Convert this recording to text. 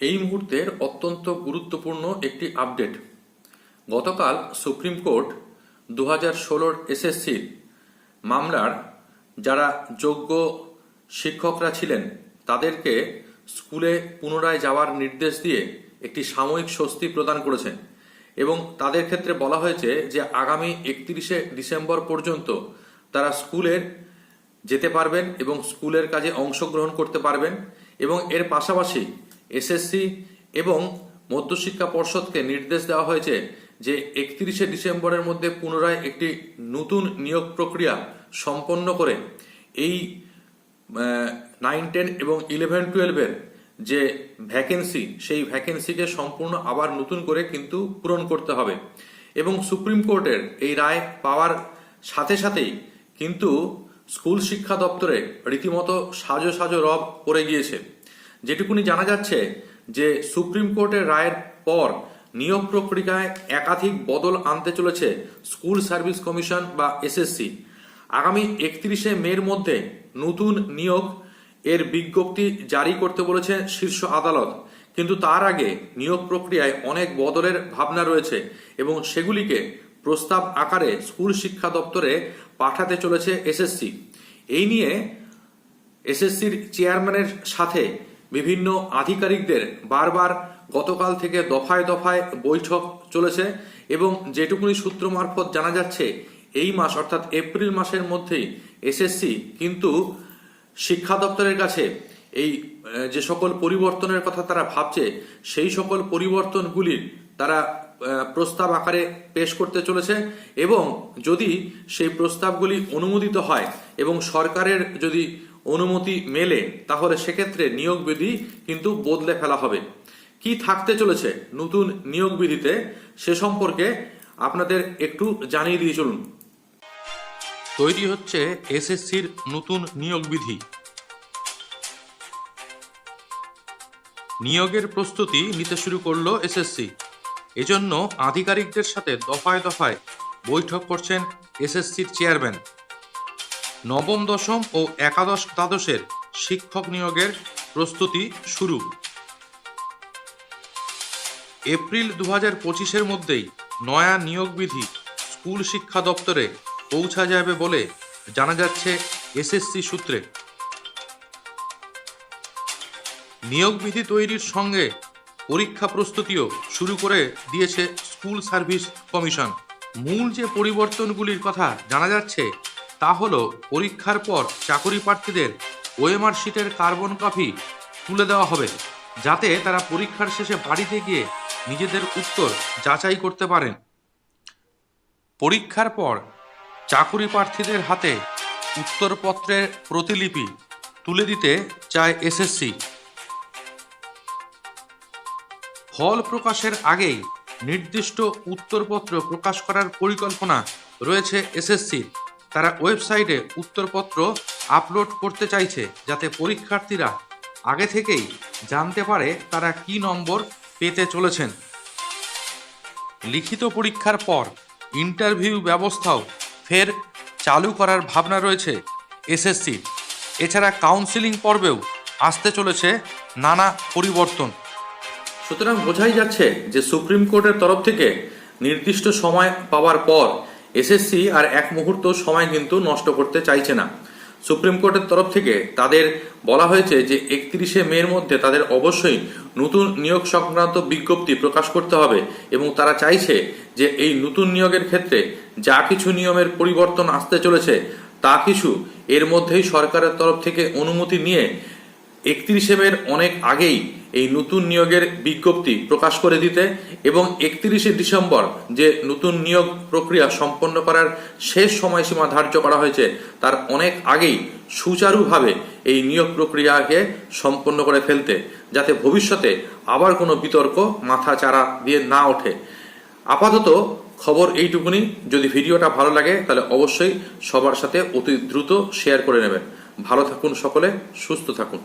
এই মুহূর্তের অত্যন্ত গুরুত্বপূর্ণ একটি আপডেট। গতকাল সুপ্রিম কোর্ট দু হাজার ষোলোর এসএসসির মামলার যারা যোগ্য শিক্ষকরা ছিলেন, তাদেরকে স্কুলে পুনরায় যাওয়ার নির্দেশ দিয়ে একটি সাময়িক স্বস্তি প্রদান করেছেন এবং তাদের ক্ষেত্রে বলা হয়েছে যে আগামী একত্রিশে ডিসেম্বর পর্যন্ত তারা স্কুলের যেতে পারবেন এবং স্কুলের কাজে অংশগ্রহণ করতে পারবেন এবং এর পাশাপাশি এসএসসি এবং মধ্যশিক্ষা পর্ষদকে নির্দেশ দেওয়া হয়েছে যে একত্রিশে ডিসেম্বরের মধ্যে পুনরায় একটি নতুন নিয়োগ প্রক্রিয়া সম্পন্ন করে এই নাইন টেন এবং ইলেভেন টুয়েলভের যে ভ্যাকেন্সি সেই ভ্যাকেন্সিকে সম্পূর্ণ আবার নতুন করে কিন্তু পূরণ করতে হবে। এবং সুপ্রিম কোর্টের এই রায় পাওয়ার সাথে সাথেই কিন্তু স্কুল শিক্ষা দপ্তরে রীতিমতো সাজো সাজো রব পড়ে গিয়েছে। যেটুকুনি জানা যাচ্ছে যে সুপ্রিম কোর্টের রায়ের পর নিয়োগ প্রক্রিয়ায় একাধিক বদল আনতে চলেছে স্কুল সার্ভিস কমিশন বা এসএসসি আগামী একত্রিশে মের মধ্যে নতুন নিয়োগ এর বিজ্ঞপ্তি জারি করতে বলেছে শীর্ষ আদালত। কিন্তু তার আগে নিয়োগ প্রক্রিয়ায় অনেক বদলের ভাবনা রয়েছে এবং সেগুলিকে প্রস্তাব আকারে স্কুল শিক্ষা দপ্তরে পাঠাতে চলেছে এসএসসি এই নিয়ে এসএসসির চেয়ারম্যানের সাথে বিভিন্ন আধিকারিকদের বারবার গতকাল থেকে দফায় দফায় বৈঠক চলেছে এবং যেটুকুনি সূত্র মারফত জানা যাচ্ছে, এই মাস অর্থাৎ এপ্রিল মাসের মধ্যেই এসএসসি কিন্তু শিক্ষা দপ্তরের কাছে এই যে সকল পরিবর্তনের কথা তারা ভাবছে, সেই সকল পরিবর্তনগুলির তারা প্রস্তাব আকারে পেশ করতে চলেছে এবং যদি সেই প্রস্তাবগুলি অনুমোদিত হয় এবং সরকারের যদি অনুমতি মেলে, তাহলে সেক্ষেত্রে নিয়োগ বিধি কিন্তু বদলে ফেলা হবে। কি থাকতে চলেছে নতুন নিয়োগ বিধিতে সে সম্পর্কে আপনাদের একটু জানিয়ে দিয়ে চলুন। তৈরি হচ্ছে এসএসসির নতুন নিয়োগ বিধি। নিয়োগের প্রস্তুতি নিতে শুরু করল এসএসসি। এজন্য আধিকারিকদের সাথে দফায় দফায় বৈঠক করছেন এসএসসির চেয়ারম্যান। নবম দশম ও একাদশ দ্বাদশের শিক্ষক নিয়োগের প্রস্তুতি শুরু। এপ্রিল দু হাজার পঁচিশের মধ্যেই নয়া নিয়োগ বিধি স্কুল শিক্ষা দপ্তরে পৌঁছা যাবে বলে জানা যাচ্ছে এসএসসি সূত্রে। নিয়োগ বিধি তৈরির সঙ্গে পরীক্ষা প্রস্তুতিও শুরু করে দিয়েছে স্কুল সার্ভিস কমিশন। মূল যে পরিবর্তনগুলির কথা জানা যাচ্ছে তা হলো পরীক্ষার পর চাকরি প্রার্থীদের ওএমআর শিটের কার্বন কপি তুলে দেওয়া হবে, যাতে তারা পরীক্ষার শেষে বাড়িতে গিয়ে নিজেদের উত্তর যাচাই করতে পারেন। পরীক্ষার পর চাকুরি প্রার্থীদের হাতে উত্তরপত্রের প্রতিলিপি তুলে দিতে চায় এসএসসি। ফল প্রকাশের আগেই নির্দিষ্ট উত্তরপত্র প্রকাশ করার পরিকল্পনা রয়েছে এসএসসির। তারা ওয়েবসাইটে উত্তরপত্র আপলোড করতে চাইছে যাতে পরীক্ষার্থীরা আগে থেকেই জানতে পারে তারা কি নম্বর পেতে চলেছেন। লিখিত পরীক্ষার পর ইন্টারভিউ ব্যবস্থাও ফের চালু করার ভাবনা রয়েছে এসএসসির এছাড়া কাউন্সিলিং পর্বেও আসতে চলেছে নানা পরিবর্তন। সুতরাং বোঝাই যাচ্ছে যে সুপ্রিম কোর্টের তরফ থেকে নির্দিষ্ট সময় পাওয়ার পর এসএসসি আর এক মুহূর্ত সময় কিন্তু নষ্ট করতে চাইছে না। সুপ্রিম কোর্টের তরফ থেকে তাদের বলা হয়েছে যে একত্রিশে মের মধ্যে তাদের অবশ্যই নতুন নিয়োগ সংক্রান্ত বিজ্ঞপ্তি প্রকাশ করতে হবে এবং তারা চাইছে যে এই নতুন নিয়োগের ক্ষেত্রে যা কিছু নিয়মের পরিবর্তন আসতে চলেছে, তা কিছু এর মধ্যেই সরকারের তরফ থেকে অনুমতি নিয়ে একত্রিশে মের অনেক আগেই এই নতুন নিয়োগের বিজ্ঞপ্তি প্রকাশ করে দিতে এবং একত্রিশে ডিসেম্বর যে নতুন নিয়োগ প্রক্রিয়া সম্পন্ন করার শেষ সময়সীমা ধার্য করা হয়েছে, তার অনেক আগেই সুচারুভাবে এই নিয়োগ প্রক্রিয়াকে সম্পন্ন করে ফেলতে, যাতে ভবিষ্যতে আবার কোনো বিতর্ক মাথা চারা দিয়ে না ওঠে। আপাতত খবর এইটুকুনি। যদি ভিডিওটা ভালো লাগে, তাহলে অবশ্যই সবার সাথে অতি দ্রুত শেয়ার করে নেবেন। ভালো থাকুন সকলে, সুস্থ থাকুন।